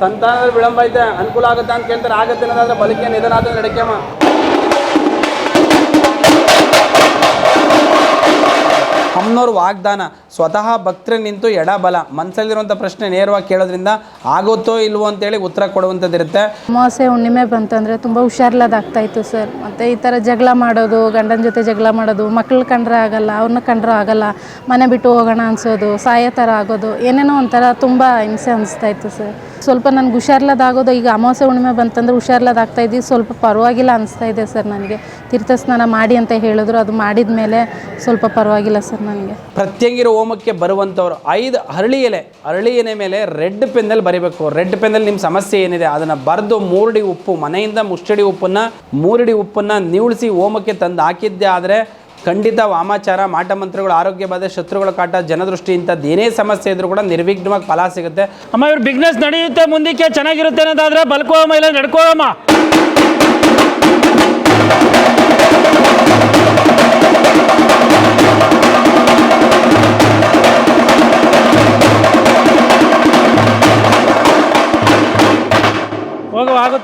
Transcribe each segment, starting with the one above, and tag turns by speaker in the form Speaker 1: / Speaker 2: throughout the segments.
Speaker 1: ಸಂತಾನದ ವಿಳಂಬ ಐತೆ, ಅನುಕೂಲ ಆಗುತ್ತೆ ಅಂತ ಕೇಳ್ತಾರೆ. ಆಗುತ್ತೆ ಅನ್ನೋದಾದ್ರೆ ಬಲಿಕೆ ನಿಧನ ಆದ್ರೆ ನಡಕ್ಯಮ್ಮ ಅಮ್ಮನವ್ರ ವಾಗ್ದಾನ ಸ್ವತಃ ಭಕ್ತರು ನಿಂತು ಎಡಬಲ ಮನಸ್ಸಲ್ಲಿರುವಂಥ ಪ್ರಶ್ನೆ ನೇರವಾಗಿ ಕೇಳೋದ್ರಿಂದ ಆಗುತ್ತೋ ಇಲ್ವೋ ಅಂತೇಳಿ ಉತ್ತರ ಕೊಡುವಂಥದ್ದಿರುತ್ತೆ.
Speaker 2: ಅಮಾವಾಸ್ಯೆ ಹುಣ್ಣಿಮೆ ಬಂತಂದರೆ ತುಂಬ ಹುಷಾರ್ಲದಾಗ್ತಾ ಇತ್ತು ಸರ್. ಮತ್ತು ಈ ಥರ ಜಗಳ ಮಾಡೋದು ಗಂಡನ ಜೊತೆ ಜಗಳ ಮಾಡೋದು ಮಕ್ಳು ಕಂಡ್ರೆ ಆಗಲ್ಲ ಅವ್ರನ್ನ ಕಂಡ್ರೆ ಆಗಲ್ಲ ಮನೆ ಬಿಟ್ಟು ಹೋಗೋಣ ಅನ್ಸೋದು ಸಾಯೋ ಥರ ಆಗೋದು ಏನೇನೋ ಒಂಥರ ತುಂಬ ಹಿಂಸೆ ಅನಿಸ್ತಾ ಇತ್ತು ಸರ್. ಸ್ವಲ್ಪ ನನಗೆ ಹುಷಾರ್ಲಾದಾಗೋದು ಈಗ ಅಮಾವಾಸ್ಯೆ ಹುಣ್ಣಿಮೆ ಬಂತಂದ್ರೆ ಹುಷಾರ್ಲಾದಾಗ್ತಾ ಇದ್ದೀವಿ ಸ್ವಲ್ಪ ಪರವಾಗಿಲ್ಲ ಅನಿಸ್ತಾ ಇದೆ ಸರ್ ನನಗೆ. ತೀರ್ಥಸ್ನಾನ ಮಾಡಿ ಅಂತ ಹೇಳಿದ್ರು ಅದು ಮಾಡಿದ ಮೇಲೆ ಸ್ವಲ್ಪ ಪರವಾಗಿಲ್ಲ ಸರ್ ನನಗೆ.
Speaker 1: ಪ್ರತ್ಯಂಗಿರ ಹೋಮಕ್ಕೆ ಬರುವಂಥವ್ರು. ಐದು ಹರಳಿ ಎಲೆ. ಹರಳಿ ಎಲೆ ಮೇಲೆ ರೆಡ್ ಪೆನ್ನಲ್ಲಿ ಬರಿಬೇಕು. ರೆಡ್ ಪೆನ್ನಲ್ಲಿ ನಿಮ್ಮ ಸಮಸ್ಯೆ ಏನಿದೆ, ಅದನ್ನು ಬರೆದು ಮೂರಡಿ ಉಪ್ಪು, ಮನೆಯಿಂದ ಮುಷ್ಟಡಿ ಉಪ್ಪನ್ನು, ಮೂರಡಿ ಉಪ್ಪನ್ನು ನಿವುಳಿಸಿ ಹೋಮಕ್ಕೆ ತಂದು ಹಾಕಿದ್ದೆ ಆದರೆ ಖಂಡಿತ ವಾಮಾಚಾರ, ಮಾಟ ಮಂತ್ರಗಳು, ಆರೋಗ್ಯ ಬಾಧೆ, ಶತ್ರುಗಳ ಕಾಟ, ಜನದೃಷ್ಟಿ ಇಂಥದ್ದು ಏನೇ ಸಮಸ್ಯೆ ಇದ್ರೂ ಕೂಡ ನಿರ್ವಿಘ್ನವಾಗಿ ಫಲ ಸಿಗುತ್ತೆ.
Speaker 3: ಅಮ್ಮ, ಇವ್ರ ಬಿಸ್ನೆಸ್ ನಡೆಯುತ್ತೆ, ಮುಂದಕ್ಕೆ ಚೆನ್ನಾಗಿರುತ್ತೆ ಅನ್ನೋದಾದ್ರೆ ಬಲ್ಕೋಮ್ಮ ಇಲ್ಲ ನಡ್ಕೋವಮ್ಮ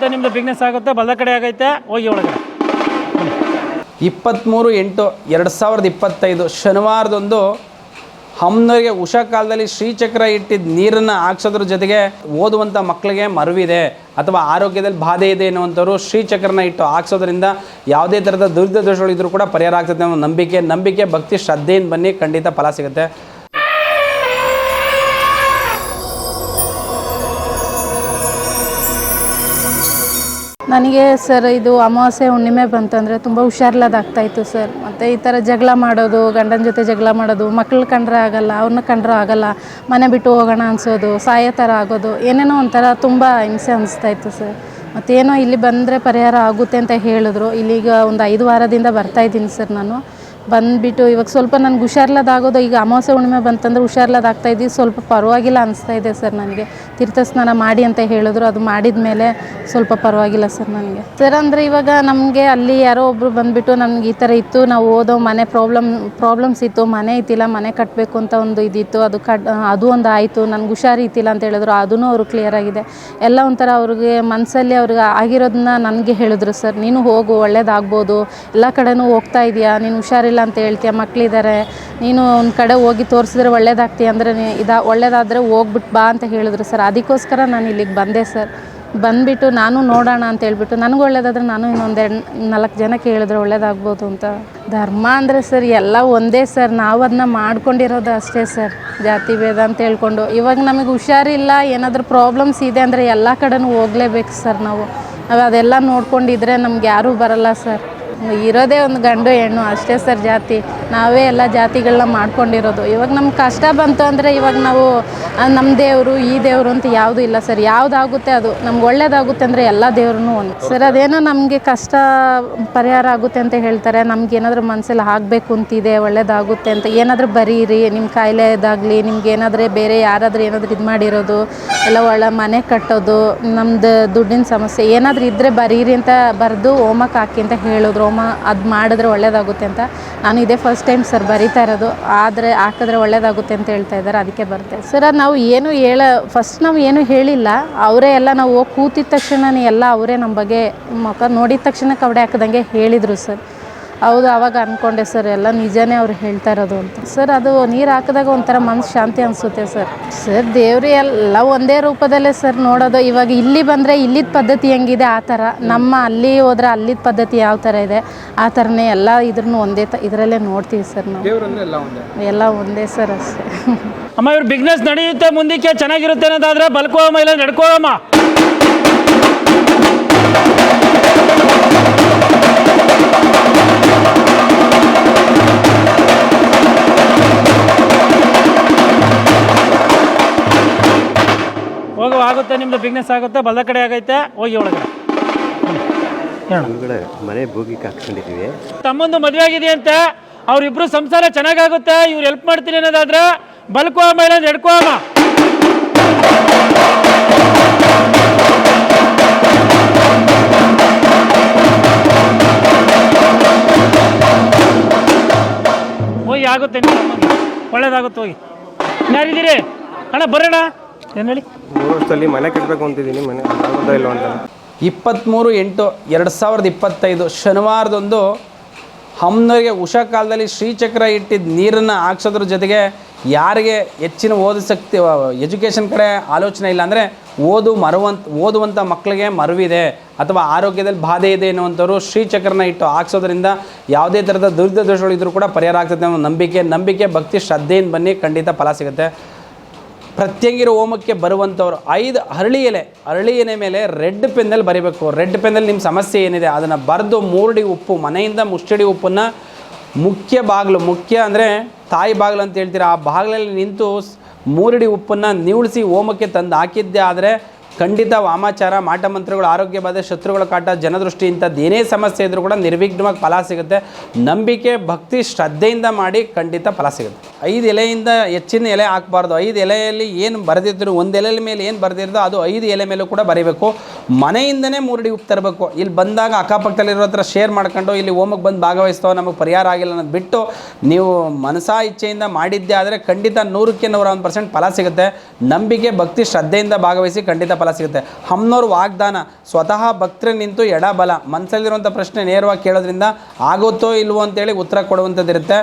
Speaker 3: ಆಗುತ್ತೆ ನಿಮ್ದು ಬಿಸ್ನೆಸ್ ಆಗುತ್ತೆ ಬಲ ಕಡೆ ಆಗೈತೆ, ಹೋಗಿ ಒಳಗಡೆ.
Speaker 1: ಇಪ್ಪತ್ತ್ಮೂರು ಎಂಟು ಎರಡು ಸಾವಿರದ ಇಪ್ಪತ್ತೈದು ಶನಿವಾರದೊಂದು ಹಮ್ನರಿಗೆ ಉಷಾ ಕಾಲದಲ್ಲಿ ಶ್ರೀಚಕ್ರ ಇಟ್ಟಿದ್ದ ನೀರನ್ನು ಹಾಕ್ಸೋದ್ರ ಜೊತೆಗೆ ಓದುವಂಥ ಮಕ್ಕಳಿಗೆ ಮರುವಿದೆ ಅಥವಾ ಆರೋಗ್ಯದಲ್ಲಿ ಬಾಧೆ ಇದೆ ಅನ್ನುವಂಥವ್ರು ಶ್ರೀಚಕ್ರನ ಇಟ್ಟು ಹಾಕ್ಸೋದ್ರಿಂದ ಯಾವುದೇ ಥರದ ದುರಿತ ದೋಷಗಳು ಇದ್ರೂ ಕೂಡ ಪರಿಹಾರ ಆಗ್ತದೆ ಅನ್ನೋ ನಂಬಿಕೆ ನಂಬಿಕೆ, ಭಕ್ತಿ, ಶ್ರದ್ಧೆಯಿಂದ ಬನ್ನಿ, ಖಂಡಿತ ಫಲ ಸಿಗುತ್ತೆ.
Speaker 2: ನನಗೆ ಸರ್ ಇದು ಅಮಾವಾಸ್ಯೆ ಹುಣ್ಣಿಮೆ ಬಂತಂದರೆ ತುಂಬ ಹುಷಾರಿಲ್ಲದಾಗ್ತಾ ಇತ್ತು ಸರ್. ಮತ್ತು ಈ ಥರ ಜಗಳ ಮಾಡೋದು, ಗಂಡನ ಜೊತೆ ಜಗಳ ಮಾಡೋದು, ಮಕ್ಳು ಕಂಡ್ರೆ ಆಗಲ್ಲ ಅವ್ರನ್ನ ಕಂಡ್ರೆ ಆಗಲ್ಲ, ಮನೆ ಬಿಟ್ಟು ಹೋಗೋಣ ಅನ್ಸೋದು ಸಾಯೋ ಥರ ಆಗೋದು, ಏನೇನೋ ಒಂಥರ ತುಂಬ ಹಿಂಸೆ ಅನಿಸ್ತಾ ಇತ್ತು ಸರ್. ಮತ್ತೇನೋ ಇಲ್ಲಿ ಬಂದರೆ ಪರಿಹಾರ ಆಗುತ್ತೆ ಅಂತ ಹೇಳಿದ್ರು. ಇಲ್ಲಿಗ ಒಂದು ಐದು ವಾರದಿಂದ ಬರ್ತಾ ಇದ್ದೀನಿ ಸರ್ ನಾನು. ಬಂದುಬಿಟ್ಟು ಇವಾಗ ಸ್ವಲ್ಪ ನನಗೆ ಹುಷಾರ್ಲದಾಗೋದು, ಈಗ ಅಮಾವಾಸ್ಯೆ ಹುಣ್ಣಿಮೆ ಬಂತಂದ್ರೆ ಹುಷಾರ್ಲದಾಗ್ತಾ ಇದ್ದೀವಿ. ಸ್ವಲ್ಪ ಪರವಾಗಿಲ್ಲ ಅನಿಸ್ತಾ ಇದೆ ಸರ್ ನನಗೆ. ತೀರ್ಥ ಸ್ನಾನ ಮಾಡಿ ಅಂತ ಹೇಳಿದ್ರು, ಅದು ಮಾಡಿದ ಮೇಲೆ ಸ್ವಲ್ಪ ಪರವಾಗಿಲ್ಲ ಸರ್ ನನಗೆ. ಸರ್ ಅಂದರೆ ಇವಾಗ ನಮಗೆ ಅಲ್ಲಿ ಯಾರೋ ಒಬ್ಬರು ಬಂದುಬಿಟ್ಟು ನಮ್ಗೆ ಈ ಥರ ಇತ್ತು, ನಾವು ಓದೋ ಮನೆ ಪ್ರಾಬ್ಲಮ್, ಪ್ರಾಬ್ಲಮ್ಸ್ ಇತ್ತು, ಮನೆ ಇತ್ತಿಲ್ಲ ಮನೆ ಕಟ್ಟಬೇಕು ಅಂತ ಒಂದು ಇದಿತ್ತು, ಅದು ಕಟ್, ಅದು ಒಂದು ಆಯಿತು, ನನಗೆ ಹುಷಾರು ಇತ್ತಿಲ್ಲ ಅಂತ ಹೇಳಿದ್ರು ಅದೂ ಅವರು ಕ್ಲಿಯರ್ ಆಗಿದೆ. ಎಲ್ಲ ಒಂಥರ ಅವ್ರಿಗೆ ಮನಸ್ಸಲ್ಲಿ ಅವ್ರಿಗೆ ಆಗಿರೋದನ್ನ ನನಗೆ ಹೇಳಿದ್ರು ಸರ್. ನೀನು ಹೋಗು, ಒಳ್ಳೇದಾಗ್ಬೋದು, ಎಲ್ಲ ಕಡೆನೂ ಹೋಗ್ತಾ ಇದೆಯಾ, ನೀನು ಹುಷಾರಿಲ್ಲ ಅಂತ ಹೇಳ್ತೀಯ ಮಕ್ಕಳಿದ್ದಾರೆ ನೀನು ಒಂದು ಕಡೆ ಹೋಗಿ ತೋರಿಸಿದ್ರೆ ಒಳ್ಳೇದಾಗ್ತೀಯ ಅಂದರೆ ಇದಾ ಒಳ್ಳೇದಾದರೆ ಹೋಗ್ಬಿಟ್ಟು ಬಾ ಅಂತ ಹೇಳಿದ್ರು ಸರ್. ಅದಕ್ಕೋಸ್ಕರ ನಾನು ಇಲ್ಲಿಗೆ ಬಂದೆ ಸರ್. ಬಂದುಬಿಟ್ಟು ನಾನು ನೋಡೋಣ ಅಂತ ಹೇಳ್ಬಿಟ್ಟು, ನನಗೂ ಒಳ್ಳೇದಾದ್ರೆ ನಾನು ಇನ್ನೊಂದು ಎರಡು, ನಾಲ್ಕು ಜನಕ್ಕೆ ಹೇಳಿದ್ರೆ ಒಳ್ಳೇದಾಗ್ಬೋದು ಅಂತ. ಧರ್ಮ ಅಂದರೆ ಸರ್ ಎಲ್ಲ ಒಂದೇ ಸರ್. ನಾವು ಅದನ್ನ ಮಾಡ್ಕೊಂಡಿರೋದು ಅಷ್ಟೇ ಸರ್. ಜಾತಿ ಭೇದ ಅಂತ ಹೇಳ್ಕೊಂಡು. ಇವಾಗ ನಮಗೆ ಹುಷಾರಿಲ್ಲ ಏನಾದರೂ ಪ್ರಾಬ್ಲಮ್ಸ್ ಇದೆ ಅಂದರೆ ಎಲ್ಲ ಕಡೆನೂ ಹೋಗಲೇಬೇಕು ಸರ್ ನಾವು. ನಾವು ಅದೆಲ್ಲ ನೋಡ್ಕೊಂಡಿದ್ರೆ ನಮ್ಗೆ ಯಾರೂ ಬರಲ್ಲ ಸರ್. ಇರೋದೇ ಒಂದು ಗಂಡು ಹೆಣ್ಣು ಅಷ್ಟೇ ಸರ್ ಜಾತಿ. ನಾವೇ ಎಲ್ಲ ಜಾತಿಗಳನ್ನ ಮಾಡ್ಕೊಂಡಿರೋದು. ಇವಾಗ ನಮ್ಗೆ ಕಷ್ಟ ಬಂತು ಅಂದರೆ ಇವಾಗ ನಾವು ನಮ್ಮ ದೇವರು, ಈ ದೇವರು ಅಂತ ಯಾವುದೂ ಇಲ್ಲ ಸರ್. ಯಾವುದಾಗುತ್ತೆ ಅದು? ನಮ್ಗೆ ಒಳ್ಳೇದಾಗುತ್ತೆ ಅಂದರೆ ಎಲ್ಲ ದೇವ್ರೂ ಒಂದು. ಸರ್, ಅದೇನೋ ನಮಗೆ ಕಷ್ಟ ಪರಿಹಾರ ಆಗುತ್ತೆ ಅಂತ ಹೇಳ್ತಾರೆ. ನಮ್ಗೆ ಏನಾದರೂ ಮನಸ್ಸಲ್ಲಿ ಆಗಬೇಕು ಅಂತಿದೆ, ಒಳ್ಳೇದಾಗುತ್ತೆ ಅಂತ. ಏನಾದರೂ ಬರೀರಿ ನಿಮ್ಮ ಕಾಯಿಲೆ ಇದಾಗಲಿ, ನಿಮ್ಗೆ ಏನಾದರೂ ಬೇರೆ ಯಾರಾದರೂ ಏನಾದರೂ ಇದು ಮಾಡಿರೋದು, ಎಲ್ಲ ಒಳ್ಳೆ ಮನೆ ಕಟ್ಟೋದು, ನಮ್ದು ದುಡ್ಡಿನ ಸಮಸ್ಯೆ. ಏನಾದರೂ ಇದ್ದರೆ ಬರೀರಿ ಅಂತ ಬರೆದು ಹೋಮಕ್ಕೆ ಹಾಕಿ ಅಂತ ಹೇಳಿದ್ರು. ಹೋಮ ಅದು ಮಾಡಿದ್ರೆ ಒಳ್ಳೇದಾಗುತ್ತೆ ಅಂತ ನಾನು ಇದೇ ಫಸ್ಟ್ ಟೈಮ್ ಸರ್ ಬರೀತಾ ಇರೋದು, ಆದರೆ ಹಾಕಿದ್ರೆ ಒಳ್ಳೇದಾಗುತ್ತೆ ಅಂತ ಹೇಳ್ತಾ ಇದ್ದಾರೆ, ಅದಕ್ಕೆ ಬರುತ್ತೆ. ಸರ್ ನಾವು ಏನು ಹೇಳ ಫಸ್ಟ್ ನಾವು ಏನು ಹೇಳಿಲ್ಲ, ಅವರೇ ಎಲ್ಲ ನಾವು ಹೋಗಿ ಕೂತಿದ ತಕ್ಷಣನೇ ಎಲ್ಲ ಅವರೇ ನಮ್ಮ ಬಗ್ಗೆ ಮುಖ ನೋಡಿದ ತಕ್ಷಣ ಕವಡೆ ಹಾಕಿದಂಗೆ ಹೇಳಿದರು ಸರ್ ಹೌದು ಅವಾಗ ಅಂದ್ಕೊಂಡೆ ಸರ್ ಎಲ್ಲ ನಿಜನೇ ಅವ್ರು ಹೇಳ್ತಾ ಇರೋದು ಅಂತ. ಸರ್ ಅದು ನೀರು ಹಾಕಿದಾಗ ಒಂಥರ ಮನ್ಸು ಶಾಂತಿ ಅನಿಸುತ್ತೆ ಸರ್. ಸರ್ ದೇವ್ರಿ ಎಲ್ಲ ಒಂದೇ ರೂಪದಲ್ಲೇ ಸರ್ ನೋಡೋದು. ಇವಾಗ ಇಲ್ಲಿ ಬಂದರೆ ಇಲ್ಲಿದ ಪದ್ಧತಿ ಹೆಂಗಿದೆ ಆ ಥರ. ನಮ್ಮ ಅಲ್ಲಿ ಹೋದ್ರೆ ಅಲ್ಲಿದ ಪದ್ಧತಿ ಯಾವ ಥರ ಇದೆ ಆ ಥರನೇ ಎಲ್ಲ ಇದ್ರೂ ಒಂದೇ ತ ಇದರಲ್ಲೇ ನೋಡ್ತೀವಿ ಸರ್ ನಾವು.
Speaker 1: ದೇವರಂದ್ರೆ ಎಲ್ಲ ಒಂದೇ.
Speaker 2: ಎಲ್ಲ ಒಂದೇ ಸರ್ ಅಷ್ಟೇ.
Speaker 3: ಅಮ್ಮ ಇವ್ರ ಬಿಸ್ನೆಸ್ ನಡೆಯುತ್ತೆ ಮುಂದಕ್ಕೆ ಚೆನ್ನಾಗಿರುತ್ತೆ ಅನ್ನೋದಾದ್ರೆ ಬಲ್ಕೋಮ್ಮ ಇಲ್ಲ ನಡ್ಕೋವಮ್ಮ ಆಗುತ್ತೆ ನಿಮ್ದು ಬಿಗ್ನೆಸ್ ಆಗುತ್ತೆ ಬಲ ಕಡೆ ಆಗೈತೆ ಹೋಗಿ ಒಳಗಡೆ.
Speaker 4: ಮನೆ ಹಾಕ್ಕೊಂಡಿದ್ದೀವಿ
Speaker 3: ತಮ್ಮೊಂದು ಮದುವೆ ಆಗಿದೆ ಅಂತ ಅವ್ರಿಬ್ರು ಸಂಸಾರ ಚೆನ್ನಾಗಾಗುತ್ತೆ ಇವ್ರು ಹೆಲ್ಪ್ ಮಾಡ್ತೀನಿ ಅನ್ನೋದಾದ್ರೆ ಬಲ್ಕೋವಮ್ಮ ಇಲ್ಲ ಅಮ್ಮ. ಹೋಗಿ ಆಗುತ್ತೆ. ಒಳ್ಳೇದಾಗುತ್ತೆ ಹೋಗಿ. ಯಾರಿದ್ದೀರಿ? ಅಣ್ಣ ಬರೋಣ. ಏನು ಹೇಳಿ?
Speaker 5: ಮೂರು ವರ್ಷದಲ್ಲಿ ಮನೆ ಕಟ್ಟಬೇಕು ಅಂತಿದ್ದೀನಿ ಮನೆ ಆಗೋದೋ ಇಲ್ಲೋ ಅಂತ.
Speaker 1: ಇಪ್ಪತ್ತ್ಮೂರು ಎಂಟು ಎರಡು ಸಾವಿರದ ಇಪ್ಪತ್ತೈದು ಶನಿವಾರದಂದು ಹಮ್ನರಿಗೆ ಉಷಾ ಕಾಲದಲ್ಲಿ ಶ್ರೀಚಕ್ರ ಇಟ್ಟಿದ್ದ ನೀರನ್ನು ಹಾಕ್ಸೋದ್ರ ಜೊತೆಗೆ ಯಾರಿಗೆ ಹೆಚ್ಚಿನ ಓದಿಸಕ್ತಿ ಎಜುಕೇಷನ್ ಕಡೆ ಆಲೋಚನೆ ಇಲ್ಲ ಅಂದರೆ ಓದು ಮರುವಂತ ಓದುವಂಥ ಮಕ್ಕಳಿಗೆ ಮರುವಿದೆ ಅಥವಾ ಆರೋಗ್ಯದಲ್ಲಿ ಬಾಧೆ ಇದೆ ಅನ್ನುವಂಥವ್ರು ಶ್ರೀಚಕ್ರನ ಇಟ್ಟು ಹಾಕ್ಸೋದ್ರಿಂದ ಯಾವುದೇ ಥರದ ದುರಿತ ದೋಷಗಳಿದ್ರೂ ಕೂಡ ಪರಿಹಾರ ಆಗ್ತದೆ ಅನ್ನೋ ನಂಬಿಕೆ ನಂಬಿಕೆ ಭಕ್ತಿ ಶ್ರದ್ಧೆಯಿಂದ ಬನ್ನಿ. ಖಂಡಿತ ಫಲ ಸಿಗುತ್ತೆ. ಪ್ರತ್ಯಂಗಿರ ಹೋಮಕ್ಕೆ ಬರುವಂಥವ್ರು. ಐದು ಹರಳಿ ಎಲೆ. ಹರಳಿ ಎಲೆ ಮೇಲೆ ರೆಡ್ ಪೆನ್ನಲ್ಲಿ ಬರೀಬೇಕು. ರೆಡ್ ಪೆನ್ನಲ್ಲಿ ನಿಮ್ಮ ಸಮಸ್ಯೆ ಏನಿದೆ, ಅದನ್ನು ಬರೆದು ಮೂರಡಿ ಉಪ್ಪು, ಮನೆಯಿಂದ ಮುಷ್ಟಡಿ ಉಪ್ಪನ್ನು ಮುಖ್ಯ ಬಾಗಿಲು, ಮುಖ್ಯ ಅಂದರೆ ತಾಯಿ ಬಾಗಿಲು ಅಂತ ಹೇಳ್ತೀರಾ, ಆ ಬಾಗಿಲಲ್ಲಿ ನಿಂತು ಮೂರಡಿ ಉಪ್ಪನ್ನು ನಿವುಳಿಸಿ ಹೋಮಕ್ಕೆ ತಂದು ಹಾಕಿದ್ದೆ ಆದರೆ ಖಂಡಿತ ವಾಮಾಚಾರ, ಮಾಟ ಮಂತ್ರಗಳು, ಆರೋಗ್ಯ ಬಾಧೆ, ಶತ್ರುಗಳ ಕಾಟ, ಜನದೃಷ್ಟಿ ಇಂಥದ್ದು ಏನೇ ಸಮಸ್ಯೆ ಇದ್ರೂ ಕೂಡ ನಿರ್ವಿಘ್ನವಾಗಿ ಫಲ ಸಿಗುತ್ತೆ. ನಂಬಿಕೆ, ಭಕ್ತಿ, ಶ್ರದ್ಧೆಯಿಂದ ಮಾಡಿ ಖಂಡಿತ ಫಲ ಸಿಗುತ್ತೆ. ಐದು ಎಲೆಯಿಂದ ಹೆಚ್ಚಿನ ಎಲೆ ಹಾಕಬಾರ್ದು. ಐದು ಎಲೆಯಲ್ಲಿ ಏನು ಬರೆದಿದ್ರು, ಒಂದು ಎಲೆ ಮೇಲೆ ಏನು ಬರೆದಿರೋದು ಅದು ಐದು ಎಲೆ ಮೇಲೂ ಕೂಡ ಬರೀಬೇಕು. ಮನೆಯಿಂದನೇ ಮೂರಡಿ ಉಪ್ಪು ತರಬೇಕು. ಇಲ್ಲಿ ಬಂದಾಗ ಅಕ್ಕಪಕ್ಕದಲ್ಲಿರೋ ಹತ್ರ ಶೇರ್ ಮಾಡ್ಕೊಂಡು, ಇಲ್ಲಿ ಹೋಮಕ್ಕೆ ಬಂದು ಭಾಗವಹಿಸ್ತೋ, ನಮಗೆ ಪರಿಹಾರ ಆಗಿಲ್ಲ ಅನ್ನೋದು ಬಿಟ್ಟು, ನೀವು ಮನಸಾ ಇಚ್ಛೆಯಿಂದ ಮಾಡಿದ್ದೆ ಆದರೆ ಖಂಡಿತ ನೂರಕ್ಕೆ ನೂರ ಒಂದು ಪರ್ಸೆಂಟ್ ಫಲ ಸಿಗುತ್ತೆ. ನಂಬಿಕೆ, ಭಕ್ತಿ, ಶ್ರದ್ಧೆಯಿಂದ ಭಾಗವಹಿಸಿ ಖಂಡಿತ ಫಲ ಸಿಗುತ್ತೆ. ಹಮ್ನೋರು ವಾಗ್ದಾನ, ಸ್ವತಃ ಭಕ್ತರು ನಿಂತು ಎಡಬಲ ಮನಸ್ಸಲ್ಲಿರುವಂಥ ಪ್ರಶ್ನೆ ನೇರವಾಗಿ ಕೇಳೋದ್ರಿಂದ ಆಗುತ್ತೋ ಇಲ್ವೋ ಅಂತೇಳಿ ಉತ್ತರ ಕೊಡುವಂಥದ್ದಿರುತ್ತೆ.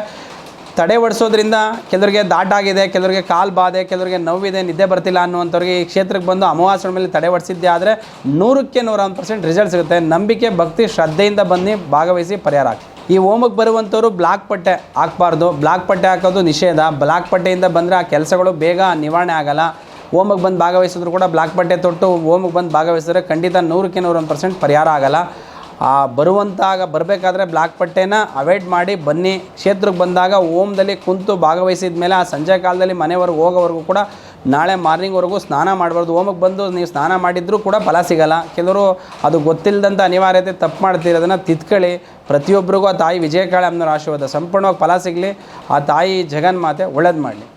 Speaker 1: ತಡೆ ಒಡಿಸೋದ್ರಿಂದ ಕೆಲವರಿಗೆ ದಾಟಾಗಿದೆ, ಕೆಲವರಿಗೆ ಕಾಲು ಬಾಧೆ, ಕೆಲವರಿಗೆ ನೋವಿದೆ, ನಿದ್ದೆ ಬರ್ತಿಲ್ಲ ಅನ್ನುವಂಥವ್ರಿಗೆ ಈ ಕ್ಷೇತ್ರಕ್ಕೆ ಬಂದು ಅಮಾವಾಸ್ಯ ಮೇಲೆ ತಡೆ ಒಡಿಸಿದ್ದೆ ಆದರೆ ನೂರಕ್ಕೆ ನೂರ ಒಂದು ಪರ್ಸೆಂಟ್ ರಿಸಲ್ಟ್ ಸಿಗುತ್ತೆ. ನಂಬಿಕೆ, ಭಕ್ತಿ, ಶ್ರದ್ಧೆಯಿಂದ ಬನ್ನಿ, ಭಾಗವಹಿಸಿ ಪರಿಹಾರ ಹಾಕಿ ಈ ಹೋಮಕ್ಕೆ ಬರುವಂಥವ್ರು ಬ್ಲಾಕ್ ಪಟ್ಟೆ ಹಾಕ್ಬಾರ್ದು. ಬ್ಲಾಕ್ ಪಟ್ಟೆ ಹಾಕೋದು ನಿಷೇಧ. ಬ್ಲಾಕ್ ಪಟ್ಟೆಯಿಂದ ಬಂದರೆ ಆ ಕೆಲಸಗಳು ಬೇಗ ನಿವಾರಣೆ ಆಗಲ್ಲ. ಹೋಮಕ್ಕೆ ಬಂದು ಭಾಗವಹಿಸಿದ್ರು ಕೂಡ ಬ್ಲಾಕ್ ಬಟ್ಟೆ ತೊಟ್ಟು ಹೋಮಕ್ಕೆ ಬಂದು ಭಾಗವಹಿಸಿದ್ರೆ ಖಂಡಿತ ನೂರಕ್ಕೆ ನೂರ ಒಂದು ಪರ್ಸೆಂಟ್ ಪರಿಹಾರ ಆಗಲ್ಲ. ಆ, ಬರುವಂತಾಗ ಬರಬೇಕಾದ್ರೆ ಬ್ಲಾಕ್ ಪಟ್ಟೆನ ಅವಾಯ್ಡ್ ಮಾಡಿ ಬನ್ನಿ. ಕ್ಷೇತ್ರಕ್ಕೆ ಬಂದಾಗ ಓಮ್ದಲ್ಲಿ ಕುಂತು ಭಾಗವಹಿಸಿದ ಮೇಲೆ ಆ ಸಂಜೆ ಕಾಲದಲ್ಲಿ ಮನೆವರೆಗೆ ಹೋಗೋವರೆಗೂ ಕೂಡ ನಾಳೆ ಮಾರ್ನಿಂಗ್ವರೆಗೂ ಸ್ನಾನ ಮಾಡಬಾರ್ದು. ಓಮಗೆ ಬಂದು ನೀವು ಸ್ನಾನ ಮಾಡಿದ್ರೂ ಕೂಡ ಫಲ ಸಿಗಲ್ಲ. ಕೆಲವರು ಅದು ಗೊತ್ತಿಲ್ಲದಂಥ ಅನಿವಾರ್ಯತೆ ತಪ್ಪು ಮಾಡ್ತಿರೋದನ್ನು ತಿದ್ಕೊಳ್ಳಿ ಪ್ರತಿಯೊಬ್ಬರಿಗೂ ಆ ತಾಯಿ ವಿಜಯಕಾಳೆ ಅಮ್ಮನವ್ರ ಆಶೀರ್ವಾದ. ಸಂಪೂರ್ಣವಾಗಿ ಫಲ ಸಿಗಲಿ. ಆ ತಾಯಿ ಜಗನ್ಮಾತೆ ಒಳ್ಳೇದು ಮಾಡಲಿ.